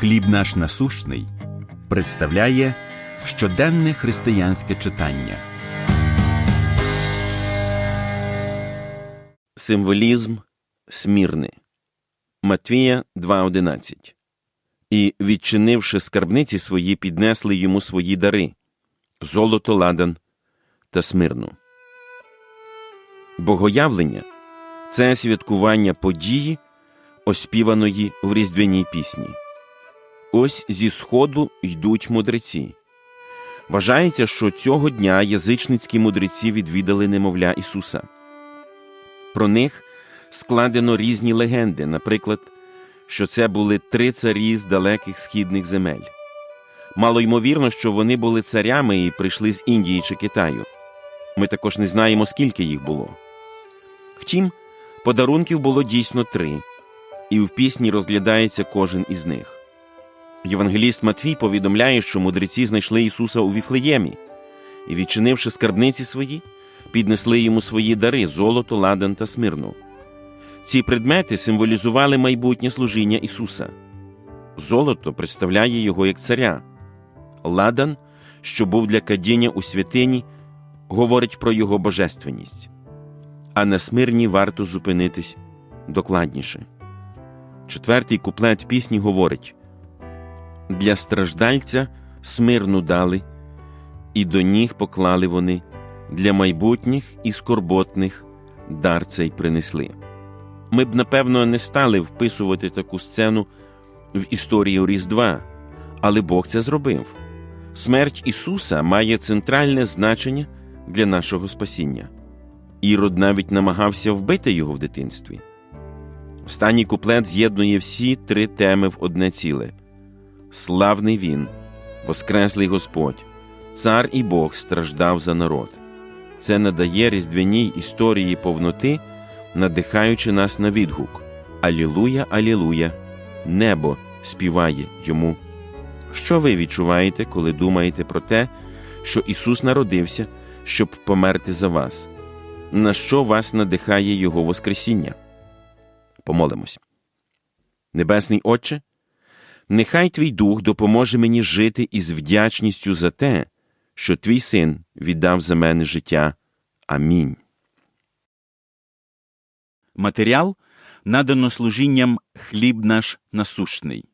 Хліб наш насущний представляє щоденне християнське читання. Символізм Смірни Матвія 2.11 І, відчинивши скарбниці свої, піднесли йому свої дари золото, ладан та смирну. Богоявлення це святкування події, оспіваної в різдвяній пісні. Ось зі сходу йдуть мудреці. Вважається, що цього дня язичницькі мудреці відвідали немовля Ісуса. Про них складено різні легенди, наприклад, що це були три царі з далеких східних земель. Мало ймовірно, що вони були царями і прийшли з Індії чи Китаю. Ми також не знаємо, скільки їх було. Втім, подарунків було дійсно три, і в пісні розглядається кожен із них. Євангеліст Матвій повідомляє, що мудреці знайшли Ісуса у Віфлеємі і, відчинивши скарбниці свої, піднесли йому свої дари золото, ладан та смирну. Ці предмети символізували майбутнє служіння Ісуса. Золото представляє його як царя, ладан, що був для кадіння у святині, говорить про його божественність, а на смирні варто зупинитись докладніше. Четвертий куплет пісні говорить для страждальця смирну дали, і до ніг поклали вони, для майбутніх і скорботних дар цей принесли. Ми б, напевно, не стали вписувати таку сцену в історію Різдва, але Бог це зробив. Смерть Ісуса має центральне значення для нашого спасіння. Ірод навіть намагався вбити його в дитинстві. Останній куплет з'єднує всі три теми в одне ціле. Славний він, Воскреслий Господь, Цар і Бог страждав за народ. Це надає різдвяній історії повноти, надихаючи нас на відгук Алілуя, Алілуя, небо співає йому. Що ви відчуваєте, коли думаєте про те, що Ісус народився, щоб померти за вас? На що вас надихає Його Воскресіння? Помолимось. Небесний Отче. Нехай твій дух допоможе мені жити із вдячністю за те, що твій син віддав за мене життя. Амінь. Матеріал надано служінням Хліб наш насущний.